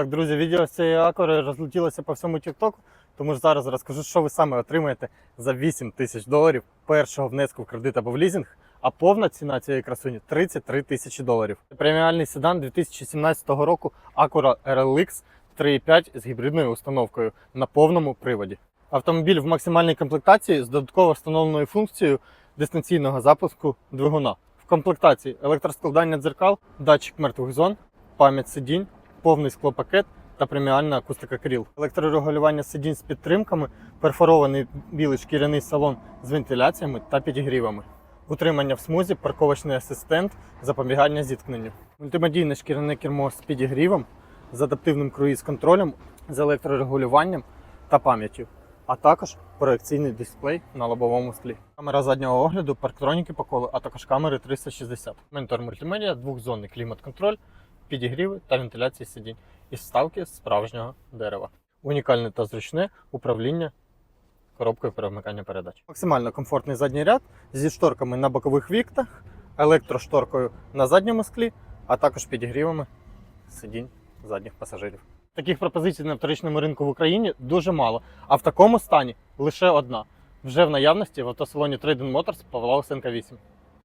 Так, друзі, відео з цієї акори розлетілося по всьому TikTok, тому ж зараз розкажу, що ви саме отримаєте за 8 тисяч доларів першого внеску в кредит або в лізинг, а повна ціна цієї красуні 33 тисячі доларів. Преміальний седан 2017 року Acura RLX 3.5 з гібридною установкою на повному приводі. Автомобіль в максимальній комплектації з додатково встановленою функцією дистанційного запуску двигуна. В комплектації електроскладання дзеркал, датчик мертвих зон, пам'ять сидінь, повний склопакет та преміальна акустика кріл. Електрорегулювання сидінь з підтримками, перфорований білий шкіряний салон з вентиляціями та підігрівами. Утримання в смузі, парковочний асистент, запобігання зіткненню. Мультимедійне шкіряне кермо з підігрівом, з адаптивним круїз-контролем, з електрорегулюванням та пам'яттю, а також проекційний дисплей на лобовому склі. Камера заднього огляду, парктроніки по колу, а також камери 360. Ментор мультимедіа, двохзонний клімат-контроль, підігріви та вентиляції сидінь із вставки справжнього дерева. Унікальне та зручне управління коробкою перемикання передач. Максимально комфортний задній ряд зі шторками на бокових віктах, електрошторкою на задньому склі, а також підігрівами сидінь задніх пасажирів. Таких пропозицій на вторичному ринку в Україні дуже мало, а в такому стані лише одна. Вже в наявності в автосалоні Trading Motors Павла Осенка 8.